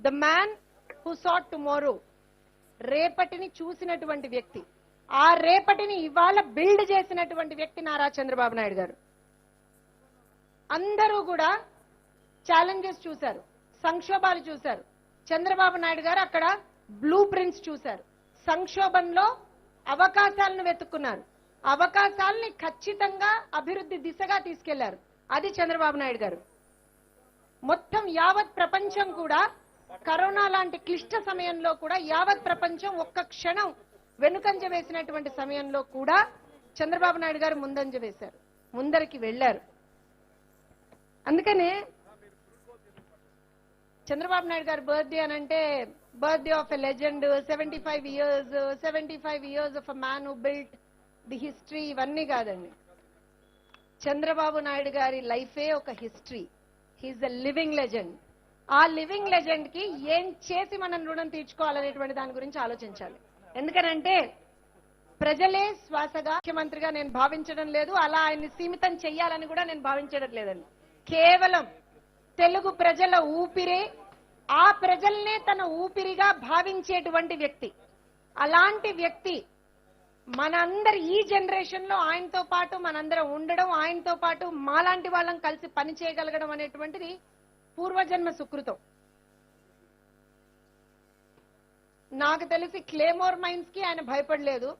The man who sat tomorrow రేపటిని చూసినటువంటి వ్యక్తి. ఆ రేపటిని ఇవాళ బిల్డ్ చేసినటువంటి వ్యక్తి నారా చంద్రబాబు నాయుడు గారు. అందరూ కూడా ఛాలెంజెస్ చూశారు సంక్షోభాలు చూశారు. చంద్రబాబు నాయుడు గారు అక్కడ బ్లూ ప్రింట్స్ చూశారు. సంక్షోభంలో అవకాశాలను వెతుక్కున్నారు. అవకాశాలని ఖచ్చితంగా అభివృద్ధి దిశగా తీసుకెళ్ళారు. అది చంద్రబాబు నాయుడు గారు. మొత్తం యావత్ ప్రపంచం కూడా కరోనా లాంటి క్లిష్ట సమయంలో కూడా యావత్ ప్రపంచం ఒక్క క్షణం వెనుకంజ వేసినటువంటి సమయంలో కూడా చంద్రబాబు నాయుడు గారు ముందంజ వేశారు. ముందరికి వెళ్ళారు అందుకనే చంద్రబాబు నాయుడు గారి బర్త్డే అని అంటే birthday of a legend seventy five years seventy five years of a man who built the history ఇవన్నీ కాదండి. చంద్రబాబు నాయుడు గారి లైఫే ఒక history. He is a living legend. ఆ లివింగ్ లెజెండ్కి ఏం చేసి మనం రుణం తీర్చుకోవాలనేటువంటి దాని గురించి ఆలోచించాలి. ఎందుకనంటే ప్రజలే శ్వాసగా ముఖ్యమంత్రిగా నేను భావించడం లేదు అలా ఆయన్ని సీమితం చెయ్యాలని కూడా నేను భావించడం లేదండి. కేవలం తెలుగు ప్రజల ఊపిరే ఆ ప్రజల్నే తన ఊపిరిగా భావించేటువంటి వ్యక్తి. అలాంటి వ్యక్తి మనందరి ఈ జనరేషన్లో ఆయనతో పాటు మనందరం ఉండడం ఆయనతో పాటు మాలాంటి వాళ్ళం కలిసి పని చేయగలగడం అనేటువంటిది పూర్వజన్మ సుకృతం. నాకు తెలిసి క్లేమోర్ మైన్స్కి ఆయన భయపడలేదు.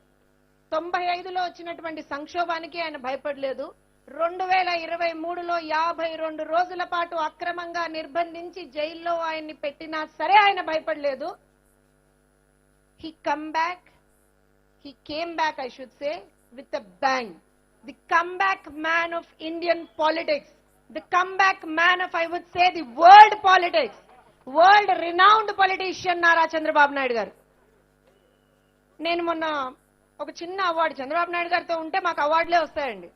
తొంభై ఐదులో వచ్చినటువంటి సంక్షోభానికి ఆయన భయపడలేదు. రెండు వేల ఇరవై మూడులో యాభై రెండు రోజుల పాటు అక్రమంగా నిర్బంధించి జైల్లో ఆయన్ని పెట్టినా సరే ఆయన భయపడలేదు. He come back he came back I should say with bang the come back man of Indian politics The comeback man of, I would say, the world politics. World renowned politician Nara Chandrababu Naidu గారు. నేను మొన్న ఒక చిన్న award Chandrababu Naidu గారితో ఉంటే మాకు అవార్డులే వస్తాయండి.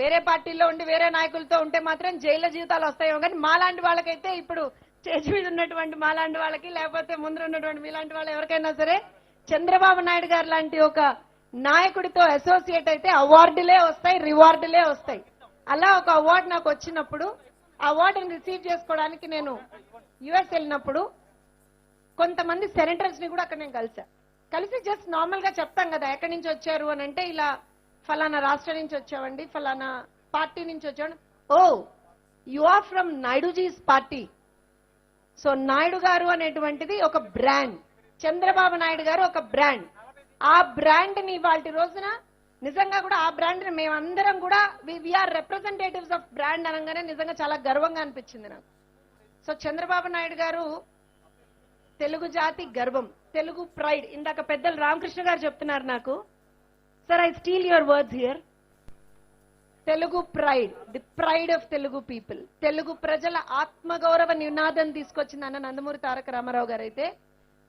వేరే పార్టీల్లో ఉండి వేరే నాయకులతో ఉంటే మాత్రం జైళ్ళ జీవితాలు వస్తాయేమో కానీ మాలాంటి వాళ్ళకైతే ఇప్పుడు స్టేజ్ మీద ఉన్నటువంటి మాలాంటి వాళ్ళకి లేకపోతే ముందు ఉన్నటువంటి మీలాంటి వాళ్ళు ఎవరికైనా సరే చంద్రబాబు నాయుడు గారు లాంటి ఒక నాయకుడితో అసోసియేట్ అయితే అవార్డులే వస్తాయి రివార్డులే వస్తాయి. అలా ఒక అవార్డు నాకు వచ్చినప్పుడు ఆ అవార్డుని రిసీవ్ చేసుకోవడానికి నేను యుఎస్ వెళ్ళినప్పుడు కొంతమంది సెనేటర్స్ని కూడా అక్కడ నేను కలిసా. కలిసి జస్ట్ నార్మల్గా చెప్తాం కదా ఎక్కడి నుంచి వచ్చారు అని అంటే ఇలా ఫలానా రాష్ట్రం నుంచి వచ్చామండి ఫలానా పార్టీ నుంచి వచ్చాడు ఓ యు ఆర్ ఫ్రమ్ నాయుడుజీస్ పార్టీ సో నాయుడు గారు అనేటువంటిది ఒక బ్రాండ్ చంద్రబాబు నాయుడు గారు ఒక బ్రాండ్ ఆ బ్రాండ్ని వాటి రోజున నిజంగా కూడా ఆ బ్రాండ్ మేమందరం కూడా వీఆర్ రిప్రజెంటేటివ్స్ ఆఫ్ బ్రాండ్ అనగానే నిజంగా చాలా గర్వంగా అనిపించింది నాకు. సో చంద్రబాబు నాయుడు గారు తెలుగు జాతి గర్వం తెలుగు ప్రైడ్ ఇందాక పెద్దలు రామకృష్ణ గారు చెప్తున్నారు నాకు. Sir I steal your words here Telugu pride the pride of Telugu people Telugu ప్రజల ఆత్మగౌరవ నినాదం తీసుకొచ్చింది అన్న నందమూరి తారక రామారావు గారు అయితే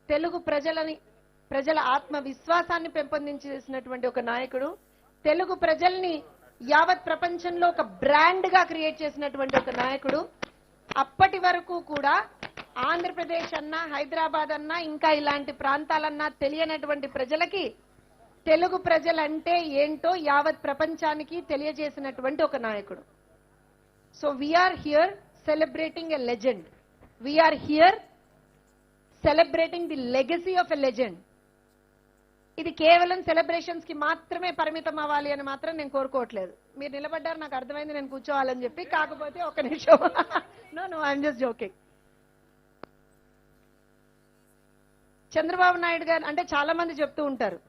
తెలుగు ప్రజలని ప్రజల ఆత్మ విశ్వాసాన్ని పెంపొందించేసినటువంటి ఒక నాయకుడు తెలుగు ప్రజల్ని యావత్ ప్రపంచంలో ఒక బ్రాండ్గా క్రియేట్ చేసినటువంటి ఒక నాయకుడు. అప్పటి వరకు కూడా ఆంధ్రప్రదేశ్ అన్నా హైదరాబాద్ అన్నా ఇంకా ఇలాంటి ప్రాంతాలన్నా తెలియనటువంటి ప్రజలకి తెలుగు ప్రజలంటే ఏంటో యావత్ ప్రపంచానికి తెలియజేసినటువంటి ఒక నాయకుడు. So we are here celebrating a legend we are here celebrating the legacy of a legend ఇది కేవలం సెలబ్రేషన్స్కి మాత్రమే పరిమితం అవ్వాలి అని మాత్రం నేను కోరుకోవట్లేదు. మీరు నిలబడ్డారు నాకు అర్థమైంది నేను కూర్చోవాలని చెప్పి కాకపోతే ఒక నిమిషం. No no I'm just joking Chandrababu Naidu గారు అంటే చాలా మంది చెప్తూ ఉంటారు.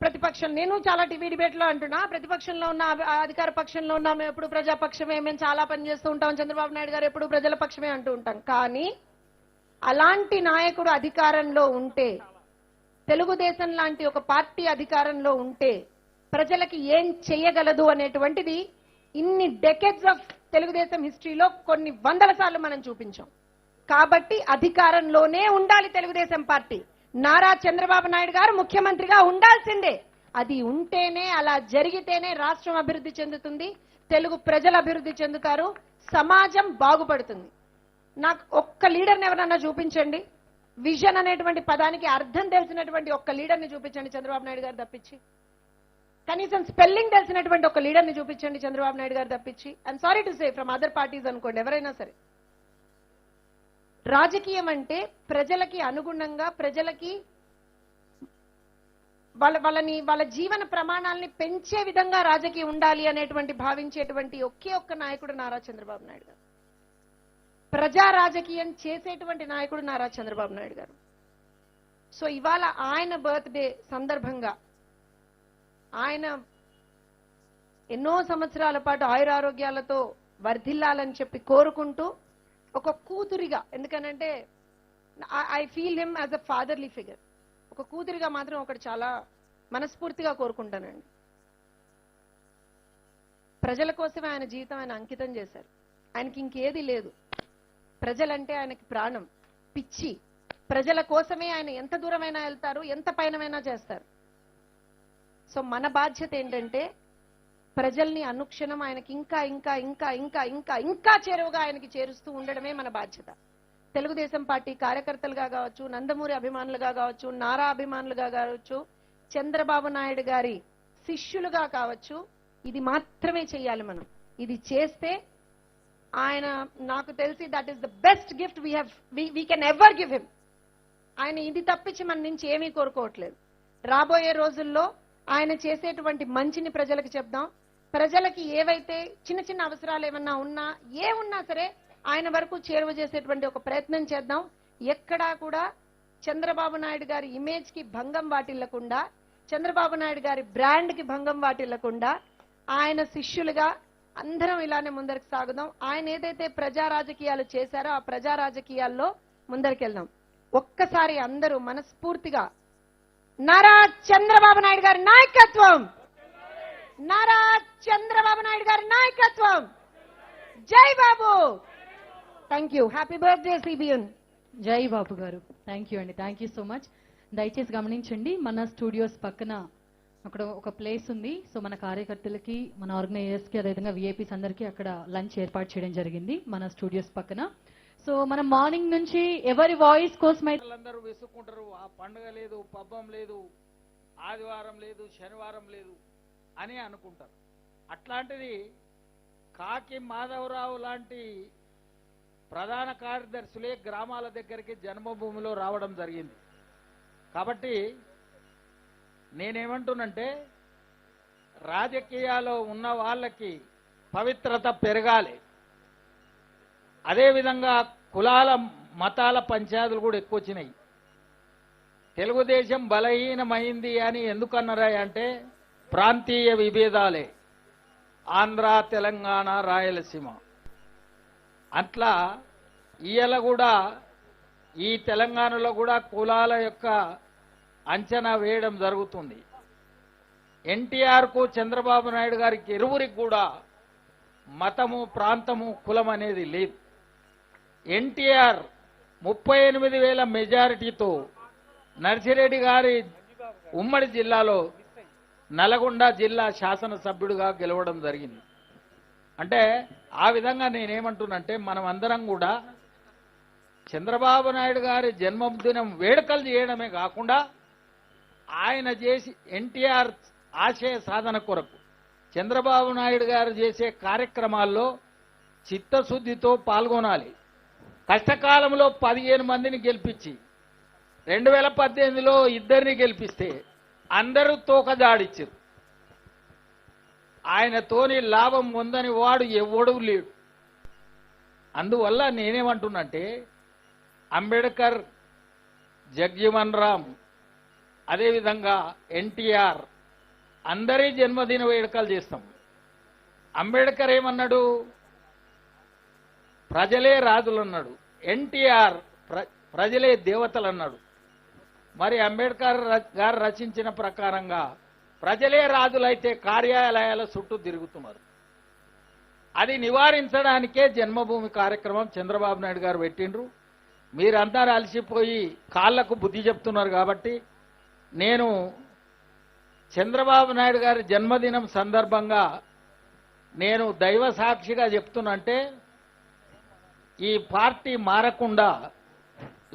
ప్రతిపక్షం నేను చాలా టీవీ డిబేట్లో అంటున్నా ప్రతిపక్షంలో ఉన్న అభి- అధికార పక్షంలో ఉన్న మేము ఎప్పుడు ప్రజాపక్షమే మేము చాలా పని చేస్తూ ఉంటాం చంద్రబాబు నాయుడు గారు ఎప్పుడు ప్రజల పక్షమే అంటూ ఉంటాం. కానీ అలాంటి నాయకుడు అధికారంలో ఉంటే తెలుగుదేశం లాంటి ఒక పార్టీ అధికారంలో ఉంటే ప్రజలకి ఏం చేయగలదు అనేటువంటిది ఇన్ని డెకెట్స్ ఆఫ్ తెలుగుదేశం హిస్టరీలో కొన్ని వందల సార్లు మనం చూపించాం. కాబట్టి అధికారంలోనే ఉండాలి తెలుగుదేశం పార్టీ. నారా చంద్రబాబు నాయుడు గారు ముఖ్యమంత్రిగా ఉండాల్సిందే. అది ఉంటేనే అలా జరిగితేనే రాష్ట్రం అభివృద్ధి చెందుతుంది తెలుగు ప్రజలు అభివృద్ధి చెందుతారు సమాజం బాగుపడుతుంది. నాకు ఒక్క లీడర్ని ఎవరన్నా చూపించండి? విజన్ అనేటువంటి పదానికి అర్థం తెలిసినటువంటి ఒక్క లీడర్ని చూపించండి చంద్రబాబు నాయుడు గారు తప్పించి. కనీసం స్పెల్లింగ్ తెలిసినటువంటి ఒక లీడర్ని చూపించండి చంద్రబాబు నాయుడు గారు తప్పించి. And sorry to say from other parties అనుకోండి ఎవరైనా సరే. రాజకీయం అంటే ప్రజలకి అనుగుణంగా ప్రజలకి వాళ్ళ వాళ్ళని వాళ్ళ జీవన ప్రమాణాలని పెంచే విధంగా రాజకీయం ఉండాలి అనేటువంటి భావించేటువంటి ఒకే ఒక్క నాయకుడు నారా చంద్రబాబు నాయుడు గారు. ప్రజా రాజకీయం చేసేటువంటి నాయకుడు నారా చంద్రబాబు నాయుడు గారు. సో ఇవాళ ఆయన బర్త్డే సందర్భంగా ఆయన ఎన్నో సంవత్సరాల పాటు ఆయురారోగ్యాలతో వర్ధిల్లాలని చెప్పి కోరుకుంటూ ఒక కూతురిగా ఎందుకనంటే I feel him as a fatherly figure ఒక కూతురిగా మాత్రం ఒకటి చాలా మనస్ఫూర్తిగా కోరుకుంటానండి. ప్రజల కోసమే ఆయన జీవితం ఆయన అంకితం చేశారు. ఆయనకి ఇంకేది లేదు. ప్రజలంటే ఆయనకి ప్రాణం. పిచ్చి. ప్రజల కోసమే ఆయన ఎంత దూరమైనా వెళ్తారు ఎంత పైనమైనా చేస్తారు. సో మన బాధ్యత ఏంటంటే ప్రజల్ని అనుక్షణం ఆయనకి ఇంకా ఇంకా ఇంకా ఇంకా ఇంకా ఇంకా చేరువగా ఆయనకి చేరుస్తూ ఉండడమే మన బాధ్యత. తెలుగుదేశం పార్టీ కార్యకర్తలుగా కావచ్చు నందమూరి అభిమానులుగా కావచ్చు నారా అభిమానులుగా కావచ్చు చంద్రబాబు నాయుడు గారి శిష్యులుగా కావచ్చు ఇది మాత్రమే చేయాలి మనం. ఇది చేస్తే ఆయన నాకు తెలిసి that is the best gift we have we can ever give him ఆయన ఇది తప్పించి మన నుంచి ఏమీ కోరుకోవట్లేదు. రాబోయే రోజుల్లో ఆయన చేసేటువంటి మంచిని ప్రజలకు చెప్దాం. ప్రజలకి ఏవైతే చిన్న చిన్న అవసరాలు ఏమన్నా ఉన్నా ఏ ఉన్నా సరే ఆయన వరకు చేరువ చేసేటువంటి ఒక ప్రయత్నం చేద్దాం. ఎక్కడా కూడా చంద్రబాబు నాయుడు గారి ఇమేజ్కి భంగం వాటిల్లకుండా చంద్రబాబు నాయుడు గారి బ్రాండ్కి భంగం వాటిల్లకుండా ఆయన శిష్యులుగా అందరం ఇలానే ముందరికి సాగుదాం. ఆయన ఏదైతే ప్రజా రాజకీయాలు చేశారో ఆ ప్రజా రాజకీయాల్లో ముందరికెళ్దాం ఒక్కసారి అందరూ మనస్ఫూర్తిగా నారా చంద్రబాబు నాయుడు గారి నాయకత్వం! నారా చంద్రబాబు నాయుడు గారి నాయకత్వం! జై Babu! Thank you happy birthday CBN జై బాబు గారు. థ్యాంక్ యూ అండి. థ్యాంక్ యూ సో మచ్ దయచేసి గమనించండి మన స్టూడియోస్ పక్కన అక్కడ ఒక ప్లేస్ ఉంది. సో మన కార్యకర్తలకి మన ఆర్గనైజర్స్కి అదేవిధంగా విఐపీస్ అందరికీ అక్కడ లంచ్ ఏర్పాటు చేయడం జరిగింది మన స్టూడియోస్ పక్కన. సో మనం మార్నింగ్ నుంచి ఎవరి వాయిస్ కోసం అందరూ విసుక్కుంటారు. ఆ పండుగ లేదు పబ్బం లేదు ఆదివారం లేదు శనివారం లేదు అని అనుకుంటారు. అట్లాంటిది కాకి మాధవరావు లాంటి ప్రధాన కార్యదర్శులే గ్రామాల దగ్గరికి జన్మభూమిలో రావడం జరిగింది. కాబట్టి నేనేమంటున్నంటే రాజకీయాల్లో ఉన్న వాళ్ళకి పవిత్రత పెరగాలి. అదేవిధంగా కులాల మతాల పంచాయతీలు కూడా ఎక్కువ వచ్చినాయి. తెలుగుదేశం బలహీనమైంది అని ఎందుకన్నారా అంటే ప్రాంతీయ విభేదాలే. ఆంధ్ర తెలంగాణ రాయలసీమ. అట్లా ఇయల కూడా ఈ తెలంగాణలో కూడా కులాల యొక్క అంచనా వేయడం జరుగుతుంది. ఎన్టీఆర్కు చంద్రబాబు నాయుడు గారికి ఇరువురికి కూడా మతము ప్రాంతము కులం అనేది లేదు. ఎన్టీఆర్ ముప్పై ఎనిమిది వేల మెజారిటీతో నర్సిరెడ్డి గారి ఉమ్మడి జిల్లాలో నల్గొండ జిల్లా శాసనసభ్యుడిగా గెలవడం జరిగింది. అంటే ఆ విధంగా నేనేమంటున్నంటే మనం అందరం కూడా చంద్రబాబు నాయుడు గారి జన్మదినం వేడుకలు చేయడమే కాకుండా ఆయన చేసి ఎన్టీఆర్ ఆశయ సాధన కొరకు చంద్రబాబు నాయుడు గారు చేసే కార్యక్రమాల్లో చిత్తశుద్ధితో పాల్గొనాలి. కష్టకాలంలో పదిహేను మందిని గెలిపించి రెండు వేల పద్దెనిమిదిలో ఇద్దరిని గెలిపిస్తే అందరూ తోకజాడిచ్చారు. ఆయనతోని లాభం ఉందని వాడు ఎవడు లేడు. అందువల్ల నేనేమంటున్నంటే అంబేద్కర్ జగ్జీవన్ రామ్ అదేవిధంగా ఎన్టీఆర్ అందరి జన్మదిన వేడుకలు చేస్తాం. అంబేద్కర్ ఏమన్నాడు? ప్రజలే రాజులు అన్నాడు ఎన్టీఆర్ ప్ర- ప్రజలే దేవతలు అన్నాడు మరి అంబేద్కర్ ర- గారు రచించిన ప్రకారంగా ప్రజలే రాజులైతే కార్యాలయాల చుట్టూ తిరుగుతున్నారు. అది నివారించడానికే జన్మభూమి కార్యక్రమం చంద్రబాబు నాయుడు గారు పెట్టిండ్రు. మీరంతా అలసిపోయి కాళ్ళకు బుద్ధి చెప్తున్నారు కాబట్టి నేను చంద్రబాబు నాయుడు గారి జన్మదినం సందర్భంగా నేను దైవ సాక్షిగా చెప్తున్నంటే ఈ పార్టీ మారకుండా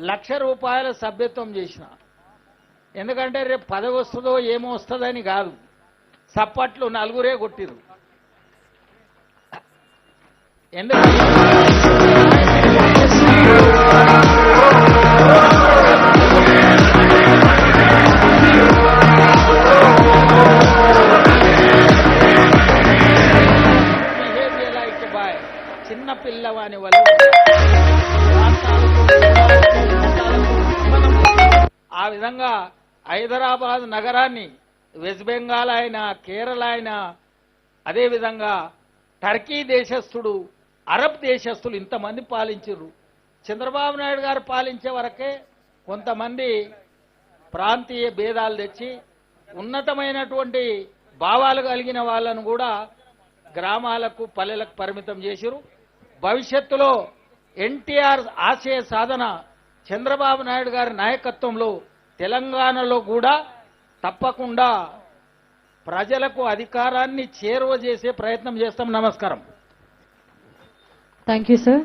లక్ష రూపాయల సభ్యత్వం చేసిన. ఎందుకంటే రేపు పదవి వస్తుందో ఏమో వస్తుందని కాదు. సప్పట్లు నలుగురే కొట్టిరు ఎందుకంటే ఆ విధంగా హైదరాబాద్ నగరాన్ని వెస్ట్ బెంగాల్ అయినా కేరళ అయినా అదేవిధంగా టర్కీ దేశస్థుడు అరబ్ దేశస్థులు ఇంతమంది పాలించరు చంద్రబాబు నాయుడు గారు పాలించే వరకే కొంతమంది ప్రాంతీయ భేదాలు తెచ్చి ఉన్నతమైనటువంటి భావాలు కలిగిన వాళ్ళను కూడా గ్రామాలకు పల్లెలకు పరిమితం చేసిరు భవిష్యత్తులో ఎన్టీఆర్ ఆశయ సాధన చంద్రబాబు నాయుడు గారి నాయకత్వంలో తెలంగాణలో కూడా తప్పకుండా ప్రజలకు అధికారాన్ని చేరువ చేసే ప్రయత్నం చేస్తాం. నమస్కారం. Thank you sir